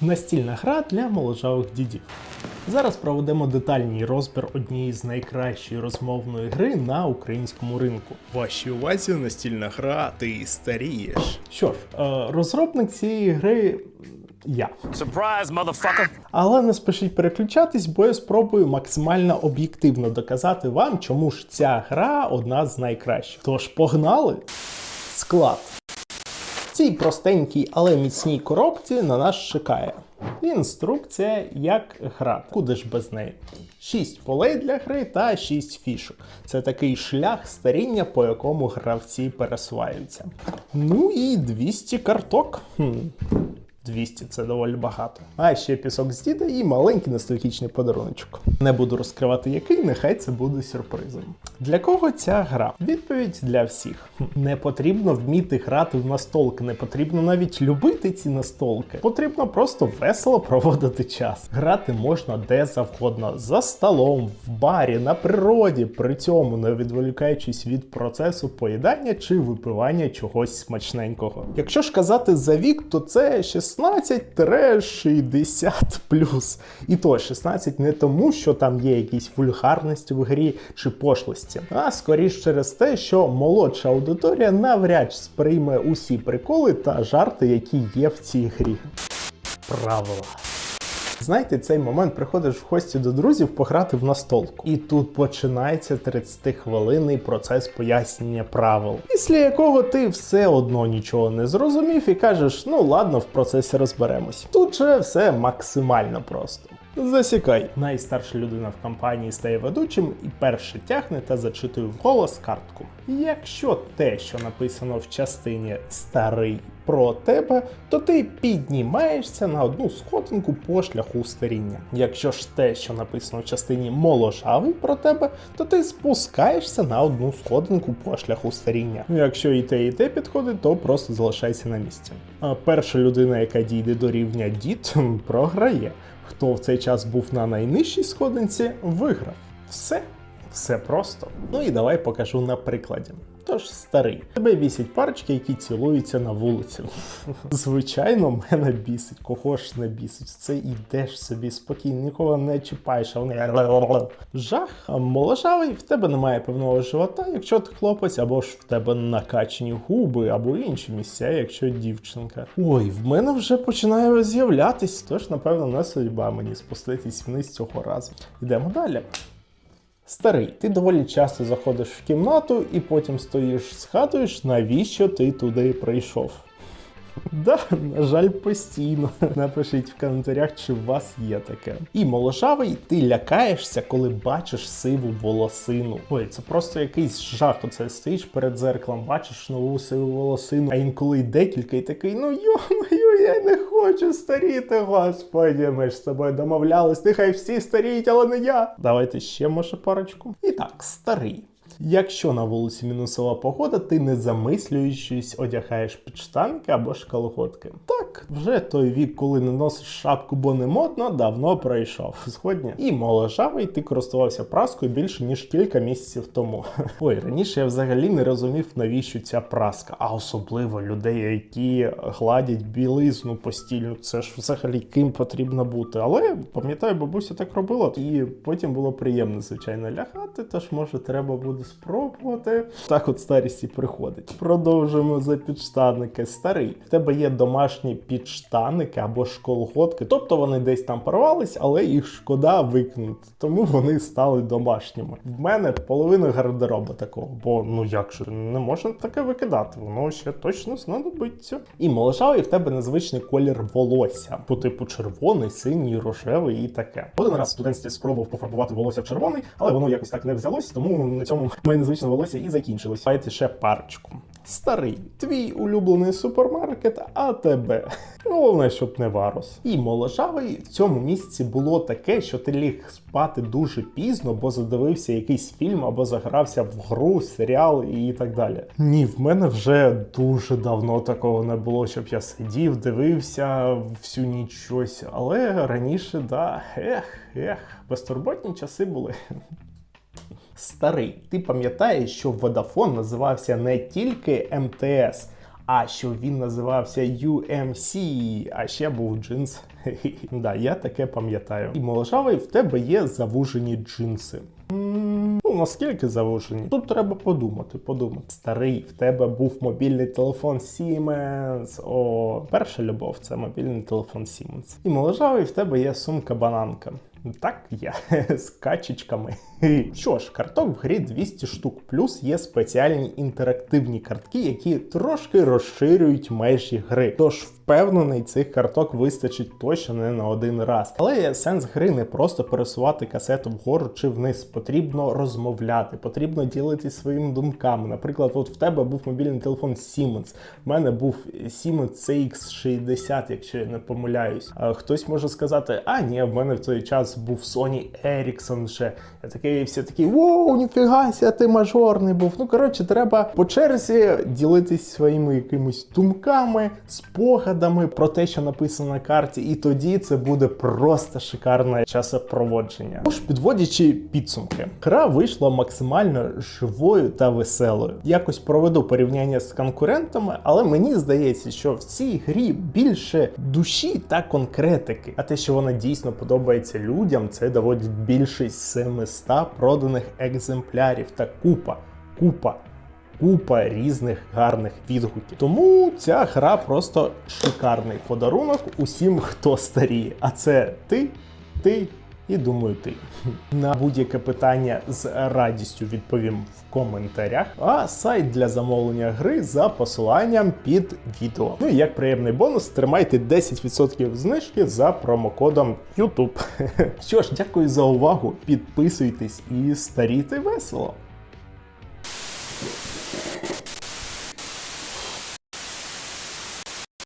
Настільна гра для моложавих дідів. Зараз проведемо детальний розбір однієї з найкращої розмовної гри на українському ринку. Вашій увазі настільна гра Ти старієш. Що ж, е, розробник цієї гри я. Surprise, motherfucker. Але не спішіть переключатись, бо я спробую максимально об'єктивно доказати вам, чому ж ця гра одна з найкращих. Тож погнали! Склад. Цій простенькій, але міцній коробці на нас чекає. Інструкція, як грати. Куди ж без неї? 6 полей для гри та 6 фішок. Це такий шлях старіння, по якому гравці пересуваються. Ну і 200 карток. Хм. 200 це доволі багато. А ще пісок з діда і маленький ностальгічний подаруночок. Не буду розкривати який, нехай це буде сюрпризом. Для кого ця гра? Відповідь для всіх. Не потрібно вміти грати в настолки, не потрібно навіть любити ці настолки. Потрібно просто весело проводити час. Грати можна де завгодно, за столом, в барі, на природі, при цьому не відволікаючись від процесу поїдання чи випивання чогось смачненького. Якщо ж казати за вік, то це 16-60 І то 16 не тому, що там є якісь вульгарності в грі чи пошлості, а скоріш через те, що молодша аудиторія навряд чи сприйме усі приколи та жарти, які є в цій грі. Правила. Знаєте, цей момент приходиш в гості до друзів пограти в настолку. І тут починається 30-хвилинний процес пояснення правил, після якого ти все одно нічого не зрозумів і кажеш, ну ладно, в процесі розберемось. Тут же все максимально просто. Засікай. Найстарша людина в компанії стає ведучим і перше тягне та зачитує вголос картку. Якщо те, що написано в частині старий про тебе, то ти піднімаєшся на одну сходинку по шляху старіння. Якщо ж те, що написано в частині моложавий про тебе, то ти спускаєшся на одну сходинку по шляху старіння. Якщо і те, і те підходить, то просто залишайся на місці. А перша людина, яка дійде до рівня дід, програє. Хто в цей час був на найнижчій сходинці, виграв. Все. Все просто. Ну і давай покажу на прикладі. Тож старий, тебе бісять парочки, які цілуються на вулиці. Звичайно, мене бісить, кого ж не бісить. Це йдеш собі спокійно, нікого не чіпаєш, а вони жах. Моложавий, в тебе немає певного живота, якщо ти хлопець, або ж в тебе накачані губи, або інші місця, якщо дівчинка. Ой, в мене вже починає з'являтись, тож, напевно, не судьба мені спуститись вниз цього разу. Йдемо далі. Старий, ти доволі часто заходиш в кімнату і потім стоїш згадуєш, навіщо ти туди прийшов. Да, на жаль, постійно. Напишіть в коментарях, чи у вас є таке. І моложавий, ти лякаєшся, коли бачиш сиву волосину. Ой, це просто якийсь жах. Оце стоїш перед зеркалом, бачиш нову сиву волосину, а інколи й декілька, і такий, ну йо-моє, я не хочу старіти, господі. Ми ж з тобою домовлялись, нехай всі старіють, але не я. Давайте ще може парочку. І так, старий. Якщо на вулиці мінусова погода, ти не замислюючись одягаєш підштанки або ж колготки. Так, вже той вік, коли не носиш шапку, бо не модно, давно пройшов. Згодні. І моложавий ти користувався праскою більше ніж кілька місяців тому. Ой, раніше я взагалі не розумів, навіщо ця праска, а особливо людей, які гладять білизну постільну. Це ж взагалі ким потрібно бути. Але пам'ятаю, бабуся так робила, і потім було приємно, звичайно, лягати. Тож може треба буде спробувати. Так от старість і приходить. Продовжуємо за підштанники. Старий. В тебе є домашні підштаники або ж колготки. Тобто вони десь там порвались, але їх шкода викинути. Тому вони стали домашніми. В мене половина гардероба такого, бо ну як же не можна таке викидати, воно ще точно знадобиться. І моложавий в тебе незвичний колір волосся, по типу червоний, синій, рожевий і таке. Один раз в студентстві спробував пофарбувати волосся в червоний, але воно якось так не взялось, тому на цьому моє незвичне волосся і закінчилось. Давайте ще парочку. Старий, твій улюблений супермаркет, а тебе. Головне, щоб не варус. І моложавий в цьому місці було таке, що ти ліг спати дуже пізно, бо задивився якийсь фільм або загрався в гру, серіал і так далі. Ні, в мене вже дуже давно такого не було, щоб я сидів, дивився всю ніч щось. Але раніше, да, ех, ех, безтурботні часи були. Старий, ти пам'ятаєш, що Vodafone називався не тільки МТС, а що він називався UMC, а ще був джинс. Да, я таке пам'ятаю. І моложавий, в тебе є завужені джинси. Ну, наскільки завужені? Тут треба подумати, подумати. Старий, в тебе був мобільний телефон Siemens. О, перша любов це мобільний телефон Siemens. І моложавий, в тебе є сумка бананка. Так, я з качечками. Що ж, карток в грі 200 штук, плюс є спеціальні інтерактивні картки, які трошки розширюють межі гри. Тож впевнений, цих карток вистачить точно не на один раз. Але сенс гри не просто пересувати касету вгору чи вниз. Потрібно розмовляти, потрібно ділитися своїми думками. Наприклад, от в тебе був мобільний телефон Siemens, в мене був Siemens CX60, якщо я не помиляюсь. А хтось може сказати, а ні, в мене в той час був Sony Ericsson ще. Я такий всі такі, воу, ніфіга ся, ти мажорний був. Ну коротше, треба по черзі ділитись своїми якимись думками, спогадами про те, що написано на карті, і тоді це буде просто шикарне часопроводження. Тож, підводячи підсумки, гра вийшла максимально живою та веселою. Якось проведу порівняння з конкурентами, але мені здається, що в цій грі більше душі та конкретики. А те, що вона дійсно подобається людям, це доводить більшість 700 проданих екземплярів та купа, купа. Купа різних гарних відгуків. Тому ця гра просто шикарний подарунок усім, хто старіє. А це ти, ти і думаю, ти. На будь-яке питання з радістю відповім в коментарях. А сайт для замовлення гри за посиланням під відео. Ну і як приємний бонус, тримайте 10% знижки за промокодом YouTube. Що ж, дякую за увагу. Підписуйтесь і старійте весело.